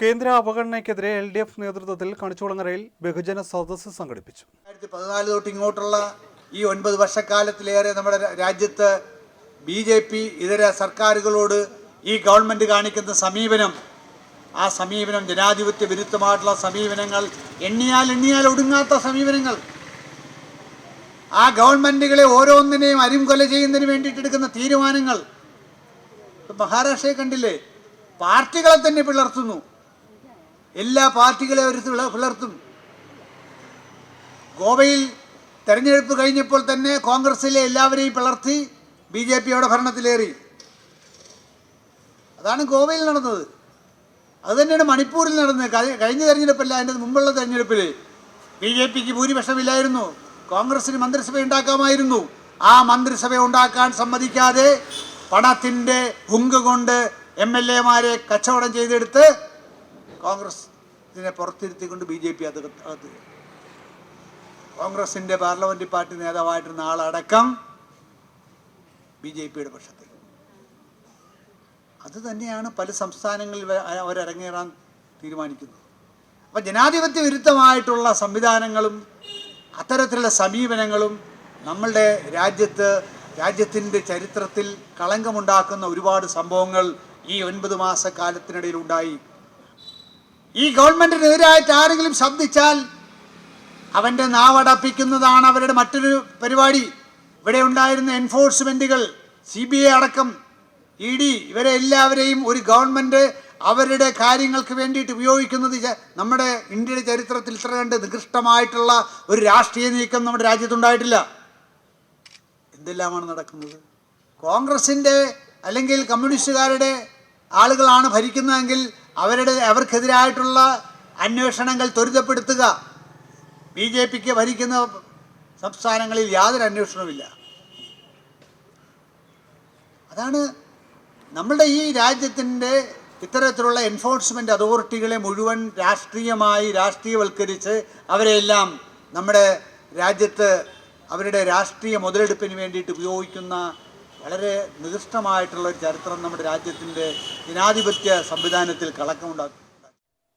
കേന്ദ്ര അവഗണനയ്ക്കെതിരെ L D F നേതൃത്വത്തിൽ കണിച്ചുകുളങ്ങരയിൽ ബഹുജന സദസ്സ് സംഘടിപ്പിച്ചു. രണ്ടായിരത്തി പതിനാല് തൊട്ട് ഇങ്ങോട്ടുള്ള ഈ ഒൻപത് വർഷക്കാലത്തിലേറെ നമ്മുടെ രാജ്യത്ത് ബി ജെ പി ഇതര സർക്കാരുകളോട് ഈ ഗവൺമെന്റ് കാണിക്കുന്ന സമീപനം ആ സമീപനം ജനാധിപത്യ വിരുദ്ധമായിട്ടുള്ള സമീപനങ്ങൾ എണ്ണിയാൽ എണ്ണിയാൽ ഒടുങ്ങാത്ത സമീപനങ്ങൾ. ആ ഗവൺമെന്റുകളെ ഓരോന്നിനെയും അരിംകൊല ചെയ്യുന്നതിന് വേണ്ടിയിട്ട് എടുക്കുന്ന തീരുമാനങ്ങൾ. മഹാരാഷ്ട്രയെ കണ്ടില്ലേ? പാർട്ടികളെ തന്നെ പിളർത്തുന്നു. എല്ലാ പാർട്ടികളെ അവർ പുലർത്തും ഗോവയിൽ തെരഞ്ഞെടുപ്പ് കഴിഞ്ഞപ്പോൾ തന്നെ കോൺഗ്രസ്സിലെ എല്ലാവരെയും പിളർത്തി ബി ജെ പിയുടെ ഭരണത്തിലേറി. അതാണ് ഗോവയിൽ നടന്നത്. അത് തന്നെയാണ് മണിപ്പൂരിൽ നടന്നത്. കഴിഞ്ഞ തെരഞ്ഞെടുപ്പല്ല അതിന്റെ മുമ്പുള്ള തെരഞ്ഞെടുപ്പിൽ. ബി ജെ പിക്ക് ഭൂരിപക്ഷമില്ലായിരുന്നു. കോൺഗ്രസിന് മന്ത്രിസഭ ഉണ്ടാക്കാമായിരുന്നു. ആ മന്ത്രിസഭ ഉണ്ടാക്കാൻ സമ്മതിക്കാതെ പണത്തിന്റെ ഹുങ്ക് കൊണ്ട് എം എൽ എമാരെ കച്ചവടം ചെയ്തെടുത്ത് കോൺഗ്രസ് ഇതിനെ പുറത്തിരുത്തിക്കൊണ്ട് ബി ജെ പി അത് അകത്ത്. കോൺഗ്രസിന്റെ പാർലമെന്റ് പാർട്ടി നേതാവായിട്ടിരുന്ന ആളടക്കം ബി ജെ പിയുടെ പക്ഷത്തിൽ അത് തന്നെയാണ് പല സംസ്ഥാനങ്ങളിൽ അവരിറങ്ങേറാൻ തീരുമാനിക്കുന്നത് അപ്പം ജനാധിപത്യ വിരുദ്ധമായിട്ടുള്ള സംവിധാനങ്ങളും അത്തരത്തിലുള്ള സമീപനങ്ങളും നമ്മളുടെ രാജ്യത്ത് രാജ്യത്തിന്റെ ചരിത്രത്തിൽ കളങ്കമുണ്ടാക്കുന്ന ഒരുപാട് സംഭവങ്ങൾ ഈ ഒൻപത് മാസക്കാലത്തിനിടയിൽ ഉണ്ടായി ഈ ഗവൺമെന്റിനെതിരായിട്ട് ആരെങ്കിലും ശബ്ദിച്ചാൽ അവന്റെ നാവടപ്പിക്കുന്നതാണ് അവരുടെ മറ്റൊരു പരിപാടി. ഇവിടെ ഉണ്ടായിരുന്ന എൻഫോഴ്സ്മെന്റുകൾ സി ബി ഐ അടക്കം ഇ ഡി ഇവരെ എല്ലാവരെയും ഒരു ഗവൺമെന്റ് അവരുടെ കാര്യങ്ങൾക്ക് വേണ്ടിയിട്ട് ഉപയോഗിക്കുന്നത് നമ്മുടെ ഇന്ത്യയുടെ ചരിത്രത്തിൽ ഇത്ര കണ്ട് നികൃഷ്ടമായിട്ടുള്ള ഒരു രാഷ്ട്രീയ നീക്കം നമ്മുടെ രാജ്യത്തുണ്ടായിട്ടില്ല. എന്തെല്ലാമാണ് നടക്കുന്നത്? കോൺഗ്രസിന്റെ അല്ലെങ്കിൽ കമ്മ്യൂണിസ്റ്റുകാരുടെ ആളുകളാണ് ഭരിക്കുന്നതെങ്കിൽ അവരുടെ അവർക്കെതിരായിട്ടുള്ള അന്വേഷണങ്ങൾ ത്വരിതപ്പെടുത്തുക. ബി ജെ പിക്ക് ഭരിക്കുന്ന സംസ്ഥാനങ്ങളിൽ യാതൊരു അന്വേഷണവുമില്ല. അതാണ് നമ്മളുടെ ഈ രാജ്യത്തിന്റെ ഇത്തരത്തിലുള്ള എൻഫോഴ്സ്മെന്റ് അതോറിറ്റികളെ മുഴുവൻ രാഷ്ട്രീയമായി രാഷ്ട്രീയവൽക്കരിച്ച് അവരെയെല്ലാം നമ്മുടെ രാജ്യത്ത് അവരുടെ രാഷ്ട്രീയ മുതലെടുപ്പിന് വേണ്ടിയിട്ട് ഉപയോഗിക്കുന്ന വളരെ നികൃഷ്ടമായിട്ടുള്ള ഒരു ചരിത്രം നമ്മുടെ രാജ്യത്തിന്റെ ജനാധിപത്യ സംവിധാനത്തിൽ കളക്കമുണ്ടാക്കും.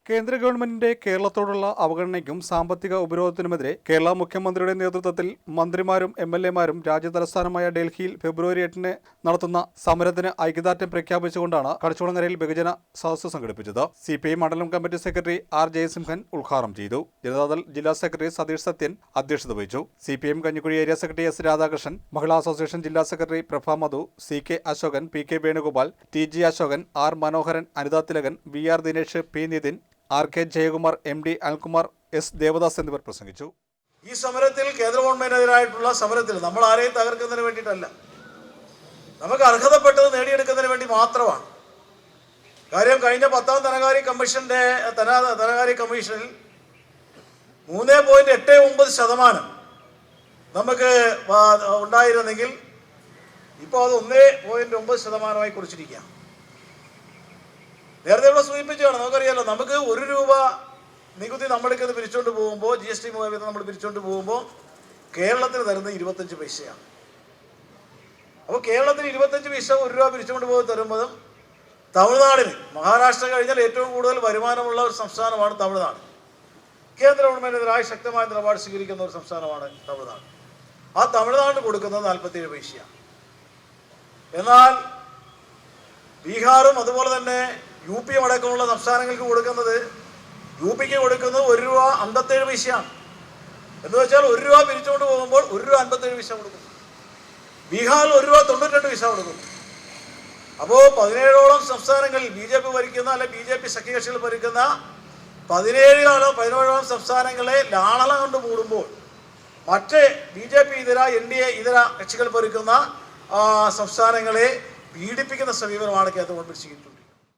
കേന്ദ്ര ഗവൺമെന്റിന്റെ കേരളത്തോടുള്ള അവഗണനയ്ക്കും സാമ്പത്തിക ഉപരോധത്തിനുമെതിരെ കേരള മുഖ്യമന്ത്രിയുടെ നേതൃത്വത്തിൽ മന്ത്രിമാരും എം എൽ എമാരും രാജ്യതലസ്ഥാനമായ ഡൽഹിയിൽ ഫെബ്രുവരി എട്ടിന് നടത്തുന്ന സമരത്തിന് ഐക്യദാർഢ്യം പ്രഖ്യാപിച്ചുകൊണ്ടാണ് കടച്ചുളങ്ങരയിൽ ബഹുജന സദസ്സ് സംഘടിപ്പിച്ചത്. സി പി ഐ മണ്ഡലം കമ്മിറ്റി സെക്രട്ടറി ആർ ജയസിംഹൻ ഉദ്ഘാടനം ചെയ്തു. ജനതാദൾ ജില്ലാ സെക്രട്ടറി സതീഷ് സത്യൻ അധ്യക്ഷത വഹിച്ചു. C P M Kanjikuzhi area secretary S Radhakrishnan Mahila association ജില്ലാ secretary Prabha Madhu C K Ashokan P K Venugopal T G Ashokan R Manoharan Anitha Thilakan V R Dinesh P Nithin R K Jayakumar M D Anilkumar S Devadas എന്നിവർ പ്രസംഗിച്ചു. ഈ സമരത്തിൽ കേന്ദ്ര ഗവൺമെന്റിനെതിരായിട്ടുള്ള സമരത്തിൽ നമ്മൾ ആരെയും തകർക്കുന്നതിന് വേണ്ടിയിട്ടല്ല. നമുക്ക് അർഹതപ്പെട്ടത് നേടിയെടുക്കുന്നതിന് വേണ്ടി മാത്രമാണ്. കാര്യം കഴിഞ്ഞ പത്താം ധനകാര്യ കമ്മീഷന്റെ ധന ധനകാര്യ കമ്മീഷനിൽ മൂന്ന് പോയിന്റ് എട്ട് ഒമ്പത് ശതമാനം നമുക്ക് ഉണ്ടായിരുന്നെങ്കിൽ ഇപ്പോൾ അത് ഒന്നേ പോയിന്റ് ഒമ്പത് ശതമാനമായി കുറിച്ചിരിക്കുക നേരത്തെ ഇവിടെ സൂചിപ്പിച്ചതാണ് നമുക്കറിയാലോ നമുക്ക് ഒരു രൂപ നികുതി നമ്മൾക്ക് പിരിച്ചുകൊണ്ട് പോകുമ്പോൾ ജി എസ് ടി മുഖേന നമ്മൾ പിരിച്ചുകൊണ്ട് പോകുമ്പോൾ കേരളത്തിന് തരുന്നത് ഇരുപത്തഞ്ച് പൈസയാണ്. അപ്പോൾ കേരളത്തിന് ഇരുപത്തഞ്ച് പൈസ ഒരു രൂപ പിരിച്ചുകൊണ്ട് പോയി തരുമ്പോഴും തമിഴ്നാടിന് മഹാരാഷ്ട്ര കഴിഞ്ഞാൽ ഏറ്റവും കൂടുതൽ വരുമാനമുള്ള ഒരു സംസ്ഥാനമാണ് തമിഴ്നാട്. കേന്ദ്ര ഗവൺമെന്റിനെതിരായി ശക്തമായ നിലപാട് സ്വീകരിക്കുന്ന ഒരു സംസ്ഥാനമാണ് തമിഴ്നാട്. ആ തമിഴ്നാടിന് കൊടുക്കുന്നത് നാൽപ്പത്തിയേഴ് പൈസയാണ്. എന്നാൽ ബീഹാറും അതുപോലെ തന്നെ യു പിയും അടക്കമുള്ള സംസ്ഥാനങ്ങൾക്ക് കൊടുക്കുന്നത് യു കൊടുക്കുന്നത് ഒരു രൂപ അമ്പത്തേഴ് പൈസയാണ്. എന്ന് വെച്ചാൽ ഒരു രൂപ പിരിച്ചുകൊണ്ട് പോകുമ്പോൾ ഒരു രൂപ അമ്പത്തേഴ് പൈസ കൊടുക്കും. ബീഹാറിൽ ഒരു രൂപ തൊണ്ണൂറ്റെട്ട് പൈസ കൊടുക്കും. അപ്പോൾ പതിനേഴോളം സംസ്ഥാനങ്ങളിൽ ബി ജെ പി ഭരിക്കുന്ന അല്ലെ ബി ജെ പി സഖ്യകക്ഷികൾ ഭരിക്കുന്ന പതിനേഴോളം പതിനേഴോളം സംസ്ഥാനങ്ങളെ ലാളന കൊണ്ട് മൂടുമ്പോൾ മറ്റ് ബി ജെ പി ഇതര എൻ ഡി എ ഇതര കക്ഷികൾ ഭരിക്കുന്ന സംസ്ഥാനങ്ങളെ പീഡിപ്പിക്കുന്ന സമീപനമാണ് കേന്ദ്ര ഗവൺമെന്റ്